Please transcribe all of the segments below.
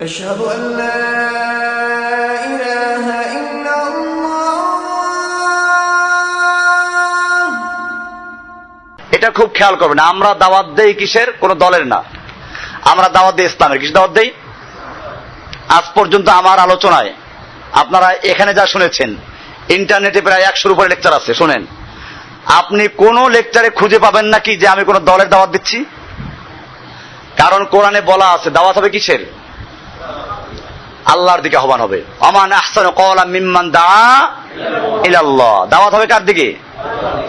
أشهد أن لا إله إلا الله এটা খুব খেয়াল করবেন আমরা দাওয়াত দেই কিসের কোন দলের না আমরা দাওয়াত দিই ইসলামের কিসের দাওয়াত দেই আজ পর্যন্ত আমার আলোচনায় আপনারা এখানে যা শুনেছেন ইন্টারনেটে প্রায় একশোর উপরে লেকচার আছে শোনেন আপনি কোন লেকচারে খুঁজে পাবেন নাকি যে আমি কোন দলের দাওয়াত দিচ্ছি কারণ কোরআনে বলা আছে দাওয়াত হবে কিসের আল্লাহর দিকে আহ্বান হবে। আমান আহসান কওলা মিম্মান দা ইলাল্লাহ। দাওয়াত হবে কার দিকে?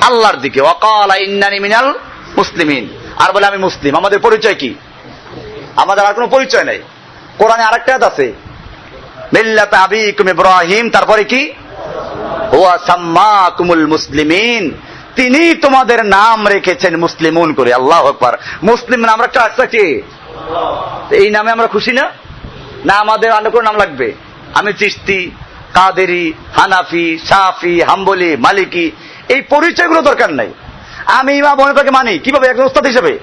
আল্লাহর দিকে। ওয়াকালা ইন্নানি মিনাল মুসলিমিন। আর বলে, আমি মুসলিম। আমাদের পরিচয় কি? আমাদের আর কোনো পরিচয় নাই। কোরআনে আরেকটা আছে। মিল্লাত আবিকুম ইব্রাহিম। তারপরে কি? হুয়া সাম্মাকুমুল মুসলিমিন। তিনি তোমাদের নাম রেখেছেন মুসলিমুন করে। আল্লাহ আকবার। মুসলিম নাম একটা আছে কি? এই নামে আমরা খুশি না? না আমাদের অন্য কোনো নাম লাগবে। আমি চিস্তি কাদেরি, হানাফি, সাফি, হাম্বলি, মালিকি, এই পরিচয়গুলো দরকার নাই। আমি ইমাম মনিপাকে মানি, কীভাবে? একজন উস্তাদ হিসেবে।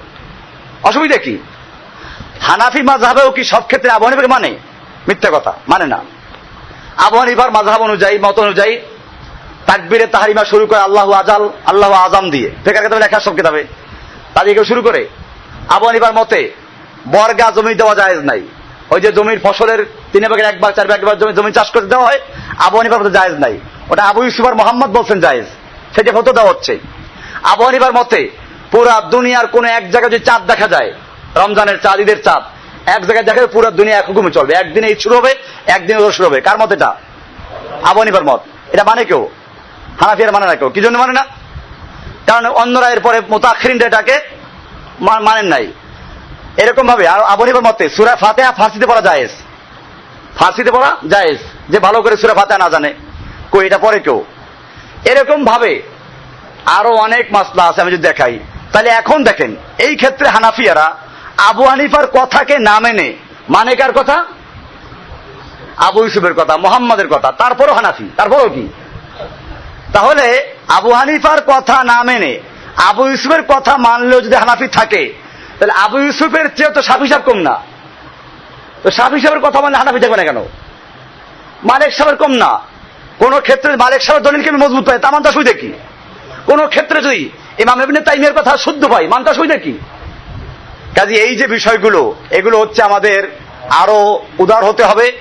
অসুবিধা কি? হানাফি মাঝহাবেও কি সব ক্ষেত্রে আবু হানিফাকে মানে? মিথ্যা কথা মানে না। আবু হানিফার মাঝহাব অনুযায়ী, মত অনুযায়ী তাকবিরে তাহারিমা শুরু করে আল্লাহ আজাল, আল্লাহ আজাম দিয়ে। ফেকার কেতাবে লেখা সব কিতাবে। তাদের কেউ শুরু করে। আবু হানিফার মতে, বর্গা জমি দেওয়া জায়েজ নাই। ওই যে জমির ফসলের তিন ভাগের এক ভাগ, চার ভাগ একবার জমি জমি চাষ করতে দেওয়া হয়, আবু হানিফার মতে জায়েজ নাই। ওটা আবু ইউসুফার মোহাম্মদ বলছেন জায়েজ। সেটা হতে দেওয়া হচ্ছে। আবু হানিফার মতে, পুরা দুনিয়ার কোন এক জায়গায় যদি চাঁদ দেখা যায়, রমজানের চাঁদ, ঈদের চাঁদ, এক জায়গায় দেখা যায় পুরো দুনিয়া এক হুকুমে চলবে। একদিনে ঈদ শুরু হবে, একদিনে রোজ শুরু হবে। কার মত এটা? আবু হানিফার মত। এটা মানে কেউ? হানাফিয়ার মানে না কেউ? কি জন্য মানে না? কারণ অন্যরা এরপরে মোতাক্ষরিনরা এটাকে মা- মানেন নাই। এরকম ভাবে, আর আবু হানিফার মতে, সুরা ফাতেহা ফার্সিতে পড়া জায়েজ। ফার্সিতে পড়া জায়েজ, যে ভালো করে সুরা ফাতেহা না জানে। কই, এটা পড়ে কেউ? এরকম ভাবে আরও অনেক মাসলা আছে, আমি যদি দেখাই। তাহলে এখন দেখেন, এই ক্ষেত্রে হানাফিয়ারা আবু হানিফার কথাকে না মেনে মানে কার কথা? আবু ইউসুফের কথা, মোহাম্মদের কথা, তারপরও হানাফি, তারপরও কি? তাহলে আবু হানিফার কথা না মেনে, আবু ইউসুফের কথা মানলেও যদি হানাফি থাকে তাহলে আবু ইউসুফের চেয়ে তো সাফি হিসাব কম না। তো সাফি হিসাবের কথা মানে হানাফি থাকবে না কেন? মালিক সাহেবের কম না। কোন ক্ষেত্রে মালিক সাহেবের দলিল কেমন মজবুত হয় তা মানতে সুবিধা কি? কোন ক্ষেত্রে যদি ইমাম ইবনে তাইমের কথা শুদ্ধ পাই মানতে সুবিধা কি? কাজে এই যে বিষয়গুলো, এগুলো হচ্ছে আমাদের আরও উদার হতে হবে।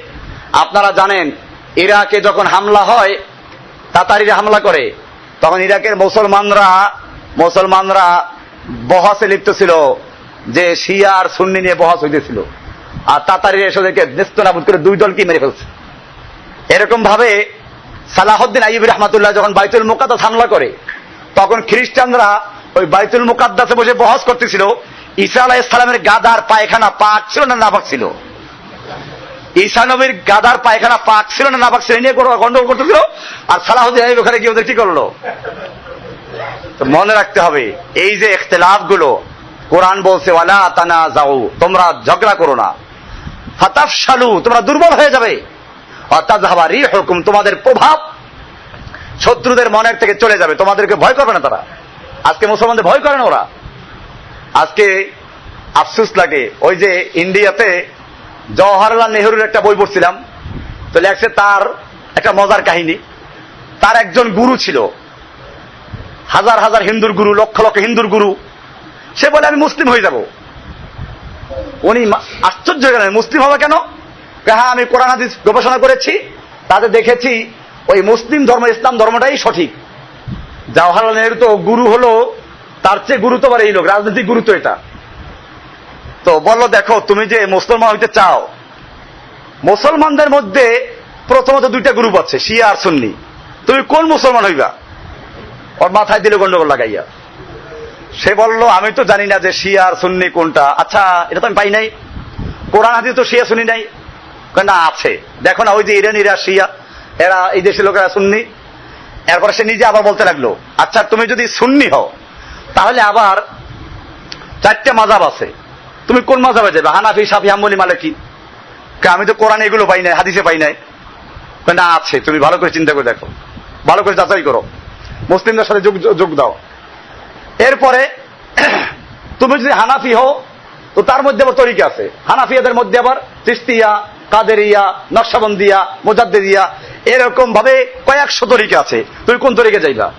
আপনারা জানেন, ইরাকে যখন হামলা হয়, তাতারিরা হামলা করে। তখন ইরাকের মুসলমানরা মুসলমানরা বহাসে লিপ্ত ছিল। যে শিয়া আর সুন্নি নিয়ে বহাস হইতেছিল। আর তাতারিরা এসে ওদেরকে নেস্তনাবুদ করে দুই দলকে মেরে ফেলছে। এরকম ভাবে সালাহদ্দিন আইব রহমাতুল্লাহ যখন বাইতুল মুকাদ্দাস হামলা করে, তখন খ্রিস্টানরা ওই বাইতুল মুকাদ্দাসে বসে বহস করতেছিল। ঈসা আলাহ ইসলামের গাদার পায়খানা পাক ছিল না নাপাক ছিল? ঈসা নবীর গাদার পায়খানা পাক ছিল না নাপাক ছিল? নিয়ে গন্ডগোল করতেছিল আর সালাহদ্দিন আইব ওখানে গিয়ে ওদের কি করল? তো মনে রাখতে হবে, এই যে ইখতলাফগুলো কোরআন বলছে, ওয়ালা তানা যাও তোমরা ঝগড়া করো না। ফাতাফ সালু তোমরা দুর্বল হয়ে যাবে। অর্থাৎ রি হুকুম তোমাদের প্রভাব শত্রুদের মনের থেকে চলে যাবে। তোমাদেরকে ভয় করবে না তারা। আজকে মুসলমানদের ভয় করে না ওরা। আজকে আফসুস লাগে। ওই যে ইন্ডিয়াতে জওহরলাল নেহরুর একটা বই পড়ছিলাম। তো লেখছে তার একটা মজার কাহিনী। তার একজন গুরু ছিল। হাজার হাজার হিন্দুর গুরু, লক্ষ লক্ষ হিন্দুর গুরু। সে বলে, আমি মুসলিম হয়ে যাব। উনি আশ্চর্য হয়ে গেলেন, মুসলিম হবে কেন? হ্যাঁ আমি কোরআন, হাদিস গবেষণা করেছি, তাতে দেখেছি ওই মুসলিম ধর্ম, ইসলাম ধর্মটাই সঠিক। জওয়াহরলাল নেহরু তো গুরু হলো, তার চেয়ে গুরুত্ববার এই লোক, রাজনৈতিক গুরুত্ব এটা। তো বলল, দেখো, তুমি যে মুসলমান হইতে চাও, মুসলমানদের মধ্যে প্রথমত দুইটা গ্রুপ আছে, শিয়া আর সুন্নি। তুমি কোন মুসলমান হইবা? ওর মাথায় দিলে গন্ডগোল লাগাইয়া। সে বলল, আমি তো জানি না যে শিয়া সুন্নি কোনটা। আচ্ছা এটা তো আমি পাই নাই। কোরআন, হাদিস তো শিয়া শুনি নাই? না, আছে। দেখো না, ওই যে ইরানিরা শিয়া, এরা এই দেশের লোকেরা সুন্নি। এরপরে সে নিজে আবার বলতে লাগল আচ্ছা তুমি যদি সুন্নি হও, তাহলে আবার চারটে মাজাব আছে। তুমি কোন মাজাবে যাবে, হানাফি, সাফি, হাম্বলি, মালিকি? আমি তো কোরআন এগুলো পাই নাই, হাদিসে পাই নাই। না, আছে। তুমি ভালো করে চিন্তা করে দেখো। ভালো করে যাচাই করো। মুসলিমদের সাথে যোগ দাও। এরপরে, তুমি যদি হানাফি হও, তো তার মধ্যে আবার তরিকা আছে। হানাফিয়াদের মধ্যে আবার তিস্তিয়া, কাদেরিয়া, নকশাবন্দিয়া, মোজাদ্দেদিয়া এরকম ভাবে কয়েকশো তরিকা আছে। তুমি কোন তরিকে যাইবা?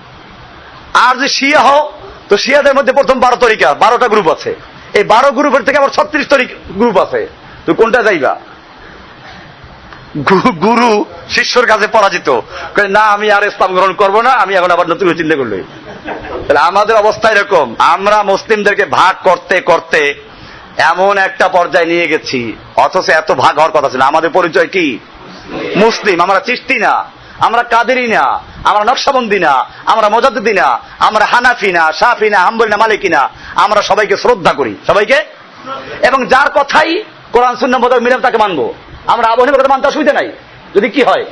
আর যে শিয়া হও, তো শিয়াদের মধ্যে প্রথম বারো তরিকা, বারোটা গ্রুপ আছে। এই বারো গ্রুপের থেকে আবার ছত্রিশ তরিক গ্রুপ আছে। তুই কোনটা যাইবা? গুরু শিষ্যর কাছে পরাজিত। না, আমি আর ইসলাম গ্রহণ করব না, আমি এখন আবার নতুন চিন্তা করল। তাহলে আমাদের অবস্থা এরকম। আমরা মুসলিমদেরকে ভাগ করতে করতে এমন একটা পর্যায়ে নিয়ে গেছি। অথচ এত ভাগ হওয়ার কথা ছিল। আমাদের পরিচয় কি? মুসলিম। আমরা চিস্তি না। আমরা কাদেরি না। আমরা নকশাবন্দি না। আমরা মজাদ্দি না। আমরা হানাফি না সাফি না, হাম্বলি না, মালিকি না। আমরা সবাইকে শ্রদ্ধা করি। সবাইকে? এবং যার কথাই কোরআন শূন্য মোতাবেক মিলাম তাকে মানবো। আমরা আবহাওয়া কথা মানতে অসুবিধা নাই। যদি কি হয়?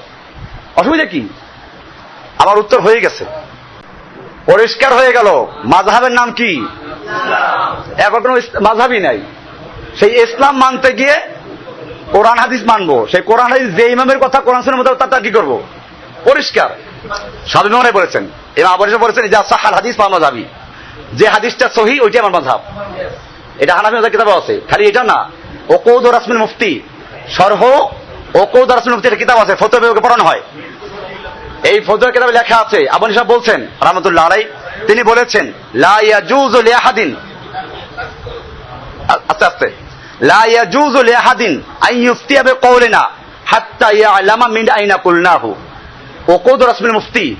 অসুবিধা কি? আমার উত্তর হয়ে গেছে। পরিষ্কার হয়ে গেল। মাঝহাবের নাম কি? এখন কোনো নাই। সেই ইসলাম মানতে গিয়ে কোরআন হাদিস মানবো। সেই কোরআন হাদিস যে ইমামের কথা কোরআন শুনে মতো তার কি করব? পরিষ্কার। সাবি বলেছেন। এবার আবার বলেছেন যা সাহাল হাদিস মামা যাবি যে হাদিসটা সহি, ওইটাই আমার মাঝাব এটা হানাফি মাঝহাব কিতাবে আছে। খালি এটা না, ওকৌদ রাসমিল মুফতি, সরহ ওকৌদ রাসমিল মুফতি একটা কিতাব আছে, ফতোয়া বিভাগে পড়ানো হয়। এই ফতোয়া কিতাবে লেখা আছে আবনী সাহেব বলছেন, রহমতুল্লাহ আলাই তিনি বলেছেন, লা ইয়াজুজু লিআহাদিন। আ- আস্তে আস্তে। লা ইয়াজুজু লিআহাদিন আন ইফতিয়া বিকওলিনা হাত্তা ইয়ালামা মিন আইনা কুলনাহু। ওকুদ রাসমিল মুফতি,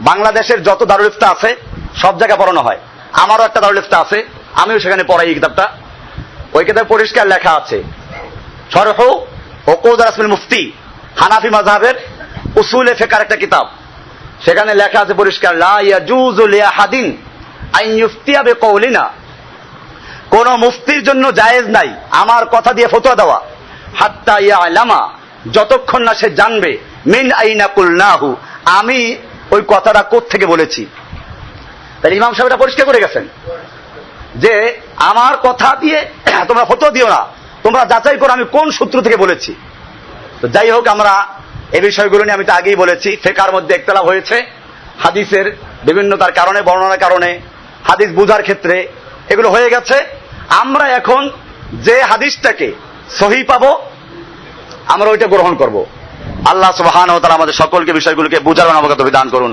বাংলাদেশের যত দারুল ইফতা আছে, সব জায়গায় পড়ানো হয়। আমারও একটা দারুল ইফতা আছে, আমিও সেখানে পড়াই এই কিতাবটা। ওই কিতাবে পরিষ্কার লেখা আছে, শরহ ওকুদ রাসমিল মুফতি, হানাফি মাযহাবের উসুলে ফেকার একটা কিতাব। সেখানে লেখা আছে পরিষ্কার, লা ইয়াজুজু লিআহাদিন আন ইফতিয়া বিকওলিনা কোন মুফতির জন্য জায়েজ নাই আমার কথা দিয়ে ফতোয়া দেওয়া। হাত্তা ইয়ালামা, যতক্ষণ না সে জানবে, মিন আইনা কুলনাহু? আমি ওই কথাটা থেকে বলেছি? তাহলে ইমাম সাহেব এটা পরিষ্কার করে গেছেন যে, আমার কথা দিয়ে তোমরা ফতোয়া দিও না। তোমরা যাচাই করো আমি কোন সূত্র থেকে বলেছি? তো যাই হোক, আমরা এই বিষয়গুলো নিয়ে আমি তো আগেই বলেছি, ফেকার মধ্যে একতলাপ হয়েছে, হাদিসের বিভিন্নতার কারণে, বর্ণনার কারণে, হাদিস বুঝার ক্ষেত্রে এগুলো হয়ে গেছে। আমরা এখন যে হাদিসটাকে সহি পাব, আমরা ওইটা গ্রহণ করব। আল্লাহ সুবাহান ও তারা আমাদের সকলকে বিষয়গুলোকে বুঝার অনবগত বিধান করুন।